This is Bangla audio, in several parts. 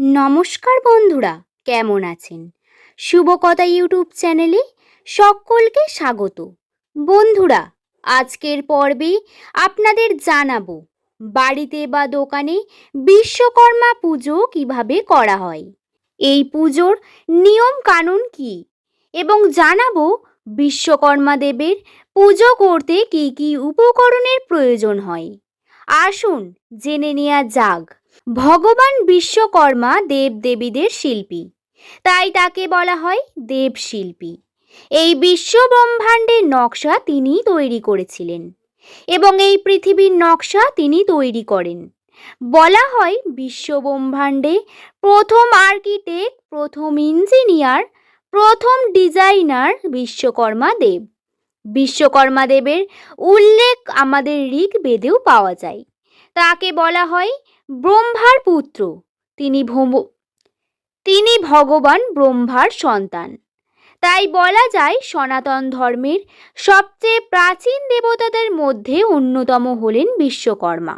নমস্কার বন্ধুরা, কেমন আছেন? শুভকথা ইউটিউব চ্যানেলে সকলকে স্বাগত। বন্ধুরা, আজকের পর্বে আপনাদের জানাব, বাড়িতে বা দোকানে বিশ্বকর্মা পুজো কীভাবে করা হয়? এই পুজোর নিয়ম কানুন কি? এবং জানাব, বিশ্বকর্মা দেবের পুজো করতে কি কি উপকরণের প্রয়োজন হয়? আসুন জেনে নেওয়া যাক। ভগবান বিশ্বকর্মা দেবদেবীদের শিল্পী। তাই তাকে বলা হয় দেবশিল্পী। এই বিশ্ব ব্রহ্মাণ্ডের নকশা তিনি তৈরি করেছিলেন এবং এই পৃথিবীর নকশা তিনি তৈরি করেন। বলা হয় বিশ্ব ব্রহ্মাণ্ডে প্রথম আর্কিটেক্ট, প্রথম ইঞ্জিনিয়ার, প্রথম ডিজাইনার বিশ্বকর্মা দেব। বিশ্বকর্মা দেবের উল্লেখ আমাদের ঋগ্বেদেও পাওয়া যায়। তাকে বলা হয় ব্রহ্মার পুত্র। তিনি তিনি ভগবান ব্রহ্মার সন্তান। তাই বলা যায় সনাতন ধর্মের সবচেয়ে প্রাচীন দেবতাদের মধ্যে অন্যতম হলেন বিশ্বকর্মা।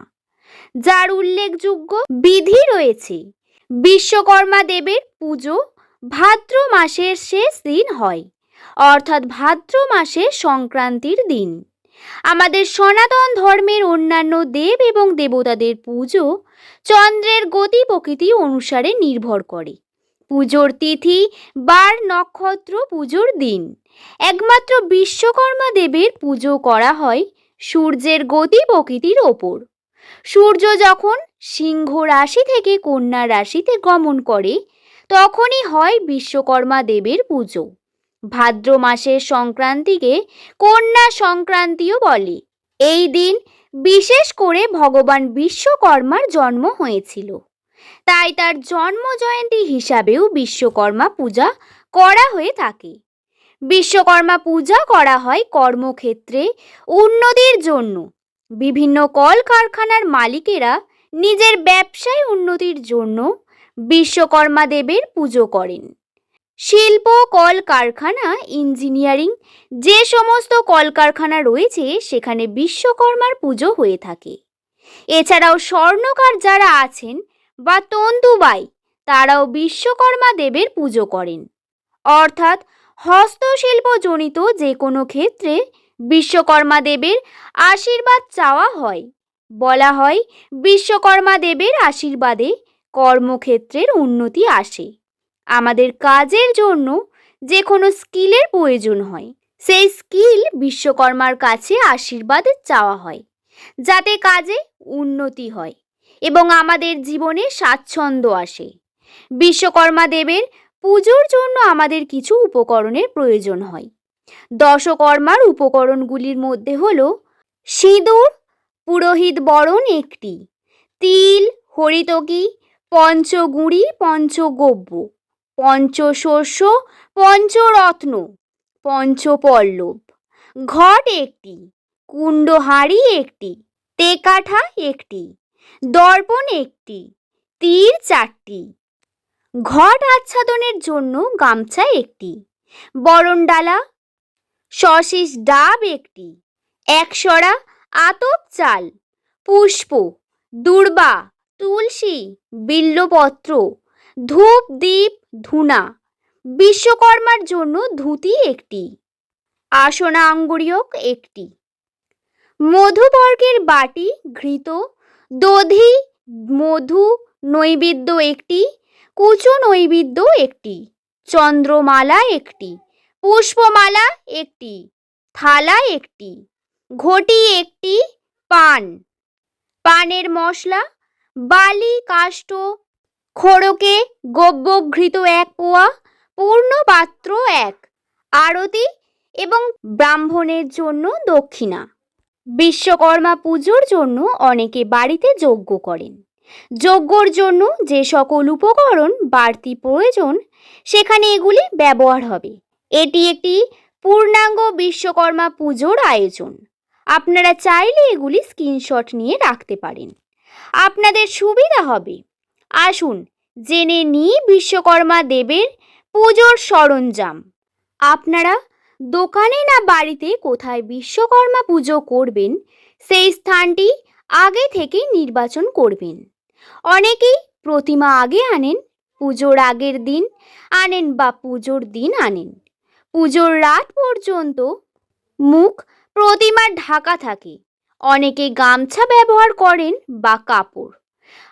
যার উল্লেখযোগ্য বিধি রয়েছে, বিশ্বকর্মা দেবের পুজো ভাদ্র মাসের শেষ দিন হয়, অর্থাৎ ভাদ্র মাসে সংক্রান্তির দিন। আমাদের সনাতন ধর্মের অন্যান্য দেব এবং দেবতাদের পুজো চন্দ্রের গতি প্রকৃতি অনুসারে নির্ভর করে। পুজোর তিথি, বার নক্ষত্র পুজোর দিন। একমাত্র বিশ্বকর্মা দেবের পুজো করা হয় সূর্যের গতি প্রকৃতির ওপর। সূর্য যখন সিংহ রাশি থেকে কন্যা রাশিতে গমন করে, তখনই হয় বিশ্বকর্মা দেবের পুজো। ভাদ্র মাসের সংক্রান্তিকে কন্যা সংক্রান্তিও বলে। এই দিন বিশেষ করে ভগবান বিশ্বকর্মার জন্ম হয়েছিল। তাই তার জন্ম জয়ন্তী হিসাবেও বিশ্বকর্মা পূজা করা হয়ে থাকে। বিশ্বকর্মা পূজা করা হয় কর্মক্ষেত্রে উন্নতির জন্য। বিভিন্ন কলকারখানার মালিকেরা নিজের ব্যবসায় উন্নতির জন্য বিশ্বকর্মা দেবের পুজো করেন। শিল্প, কলকারখানা, ইঞ্জিনিয়ারিং, যে সমস্ত কলকারখানা রয়েছে, সেখানে বিশ্বকর্মার পুজো হয়ে থাকে। এছাড়াও স্বর্ণকার যারা আছেন বা তন্তুবাই তারাও বিশ্বকর্মা দেবের পুজো করেন। অর্থাৎ হস্তশিল্পজনিত যে কোনো ক্ষেত্রে বিশ্বকর্মা দেবের আশীর্বাদ চাওয়া হয়। বলা হয় বিশ্বকর্মা দেবের আশীর্বাদে কর্মক্ষেত্রের উন্নতি আসে। আমাদের কাজের জন্য যে কোনো স্কিলের প্রয়োজন হয়। সেই স্কিল বিশ্বকর্মার কাছে আশীর্বাদ চাওয়া হয়, যাতে কাজে উন্নতি হয় এবং আমাদের জীবনে স্বাচ্ছন্দ্য আসে। বিশ্বকর্মা দেবের পুজোর জন্য আমাদের কিছু উপকরণের প্রয়োজন হয়। দশকর্মার উপকরণগুলির মধ্যে হল সিঁদুর, পুরোহিত বরণ একটি, তিল, হরিতকি, পঞ্চগুড়ি, পঞ্চগব্য। পঞ্চশস্য, পঞ্চরত্ন, পঞ্চপল্লব। ঘট একটি কুণ্ডহাড়ি একটি, তেকাঠা একটি, দর্পণ একটি, তীর চারটি। ঘট আচ্ছাদনের জন্য গামছা একটি, বরণডালা, সশিস ডাব একটি একশরা আতপ চাল, পুষ্প, দূর্বা, তুলসী, বিল্লপত্র ধূপ দ্বীপ ধুনা। বিশ্বকর্মার জন্য ধুতি একটি, আসনা আঙ্গুরিয়ক একটি। মধুবর্গের বাটি ঘৃত, দধি, মধু নৈবেদ্য একটি, কুচু নৈবেদ্য একটি, চন্দ্রমালা একটি, পুষ্পমালা একটি, থালা একটি, ঘটি একটি, পান। পানের মশলা, বালি, কাষ্ঠ খোড়কে গব্যঘৃত এক পোয়া, পূর্ণ পাত্র এক, আরতি এবং ব্রাহ্মণের জন্য দক্ষিণা। বিশ্বকর্মা পুজোর জন্য অনেকে বাড়িতে যজ্ঞ করেন। যজ্ঞর জন্য যে সকল উপকরণ, বাড়তি প্রয়োজন, সেখানে এগুলি ব্যবহার হবে। এটি একটি পূর্ণাঙ্গ বিশ্বকর্মা পুজোর আয়োজন। আপনারা চাইলে এগুলি স্ক্রিনশট নিয়ে রাখতে পারেন। আপনাদের সুবিধা হবে। আসুন জেনে নিই বিশ্বকর্মা দেবের পুজোর সরঞ্জাম। আপনারা দোকানে না বাড়িতে কোথায় বিশ্বকর্মা পুজো করবেন, সেই স্থানটি আগে থেকেই নির্বাচন করবেন। অনেকেই প্রতিমা আগে আনেন, পুজোর আগের দিন আনেন বা পুজোর দিন আনেন। পুজোর রাত পর্যন্ত মুখ প্রতিমার ঢাকা থাকে। অনেকে গামছা ব্যবহার করেন বা কাপড়।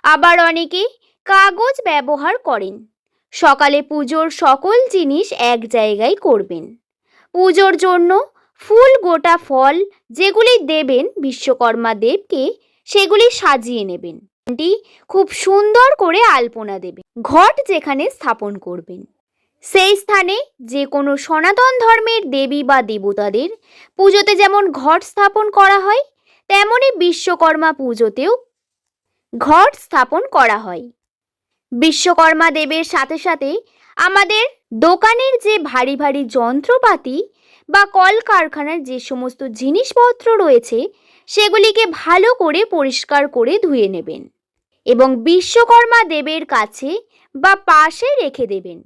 আবার অনেকে কাগজ ব্যবহার করেন। সকালে পুজোর সকল জিনিস এক জায়গায় করবেন। পুজোর জন্য ফুল, গোটা ফল যেগুলি দেবেন বিশ্বকর্মা দেবকে, সেগুলি সাজিয়ে নেবেন। খুব সুন্দর করে আলপনা দেবেন। ঘট যেখানে স্থাপন করবেন। সেই স্থানে যে কোনো সনাতন ধর্মের দেবী বা দেবতাদের পুজোতে যেমন ঘট স্থাপন করা হয় তেমনই বিশ্বকর্মা পুজোতেও ঘট স্থাপন করা হয়। বিশ্বকর্মা দেবের সাথে সাথে আমাদের দোকানের যে ভারী ভারী যন্ত্রপাতি বা কলকারখানার যে সমস্ত জিনিসপত্র রয়েছে, সেগুলিকে ভালো করে পরিষ্কার করে ধুয়ে নেবেন এবং বিশ্বকর্মা দেবের কাছে বা পাশে রেখে দেবেন।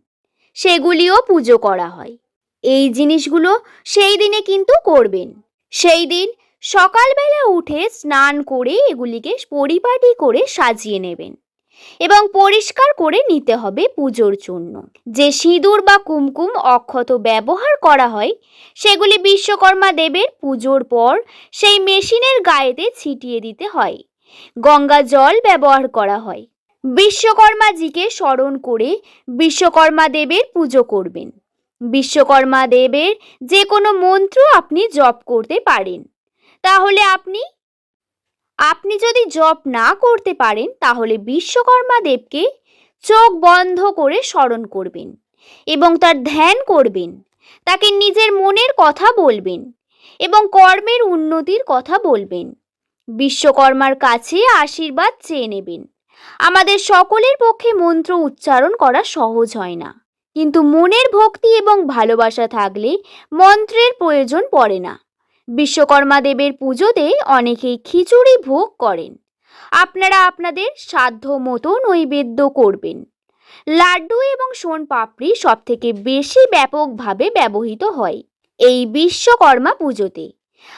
সেগুলিও পুজো করা হয়। এই জিনিসগুলো সেই দিনে কিন্তু করবেন। সেই দিন সকালবেলা উঠে স্নান করে এগুলিকে পরিপাটি করে সাজিয়ে নেবেন। এবং পরিষ্কার করে নিতে হবে পুজোর জন্য। যে সিঁদুর বা কুমকুম অক্ষত ব্যবহার করা হয়, সেগুলি বিশ্বকর্মা দেবের পুজোর পর সেই মেশিনের গায়েতে ছিটিয়ে দিতে হয়। গঙ্গা জল ব্যবহার করা হয়। বিশ্বকর্মাজিকে স্মরণ করে বিশ্বকর্মা দেবের পুজো করবেন। বিশ্বকর্মা দেবের যে কোনো মন্ত্র আপনি জপ করতে পারেন। তাহলে আপনি আপনি যদি জপ না করতে পারেন, তাহলে বিশ্বকর্মা দেবকে চোখ বন্ধ করে স্মরণ করবেন এবং তার ধ্যান করবেন। তাকে নিজের মনের কথা বলবেন এবং কর্মের উন্নতির কথা বলবেন। বিশ্বকর্মার কাছে আশীর্বাদ চেয়ে নেবেন। আমাদের সকলের পক্ষে মন্ত্র উচ্চারণ করা সহজ হয় না। কিন্তু মনের ভক্তি এবং ভালোবাসা থাকলে মন্ত্রের প্রয়োজন পড়ে না। বিশ্বকর্মা দেবের পুজোতে অনেকেই খিচুড়ি ভোগ করেন। আপনারা আপনাদের সাধ্য মতো নৈবেদ্য করবেন। লাড্ডু এবং সোন পাপড়ি সব থেকে বেশি ব্যাপকভাবে ব্যবহৃত হয় এই বিশ্বকর্মা পুজোতে।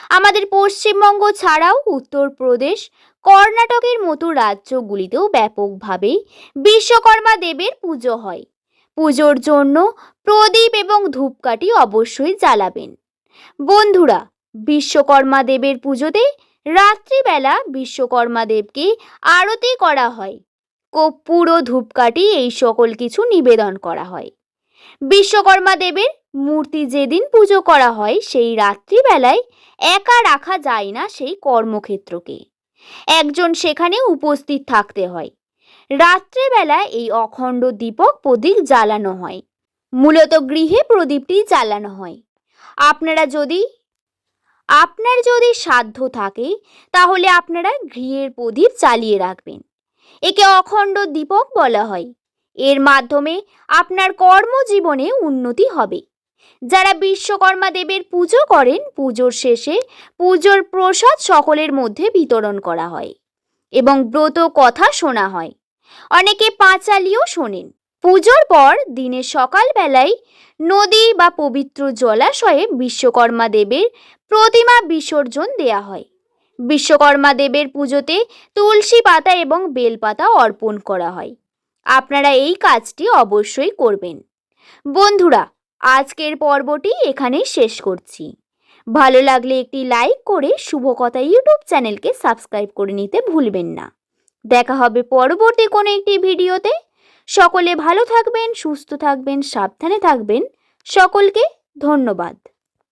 আমাদের পশ্চিমবঙ্গ ছাড়াও উত্তরপ্রদেশ, কর্ণাটকের মতো রাজ্যগুলিতেও ব্যাপকভাবে বিশ্বকর্মা দেবের পুজো হয়। পুজোর জন্য প্রদীপ এবং ধূপকাঠি অবশ্যই জ্বালাবেন। বন্ধুরা বিশ্বকর্মা দেবের পুজোতে রাত্রিবেলা বিশ্বকর্মা দেবকে আরতি করা হয়। কর্পূর ও ধূপকাঠি এই সকল কিছু নিবেদন করা হয়। বিশ্বকর্মা দেবের মূর্তি যেদিন পুজো করা হয়, সেই রাত্রিবেলায় একা রাখা যায় না সেই কর্মক্ষেত্রকে। একজন সেখানে উপস্থিত থাকতে হয়। রাত্রেবেলা এই অখণ্ড দীপক প্রদীপ জ্বালানো হয়। মূলত গৃহে প্রদীপটি জ্বালানো হয়। আপনারা যদি আপনার যদি সাধ্য থাকে, তাহলে আপনারা গৃহের প্রদীপ চালিয়ে রাখবেন। একে অখণ্ড দীপক বলা হয়। এর মাধ্যমে আপনার কর্মজীবনে উন্নতি হবে। যারা বিশ্বকর্মা দেবের পুজো করেন, পুজোর শেষে পুজোর প্রসাদ সকলের মধ্যে বিতরণ করা হয় এবং ব্রত কথা শোনা হয়। অনেকে পাঁচালিও শোনেন। পুজোর পর দিনের সকালবেলায় নদী বা পবিত্র জলাশয়ে বিশ্বকর্মা দেবের প্রতিমা বিসর্জন দেয়া হয়। বিশ্বকর্মা দেবের পুজোতে তুলসী পাতা এবং বেলপাতা অর্পণ করা হয়। আপনারা এই কাজটি অবশ্যই করবেন। বন্ধুরা, আজকের পর্বটি এখানেই শেষ করছি। ভালো লাগলে একটি লাইক করে শুভকথা ইউটিউব চ্যানেলকে সাবস্ক্রাইব করে নিতে ভুলবেন না। দেখা হবে পরবর্তী কোনো একটি ভিডিওতে। সকলে ভালো থাকবেন সুস্থ থাকবেন সাবধানে থাকবেন। সকলকে ধন্যবাদ।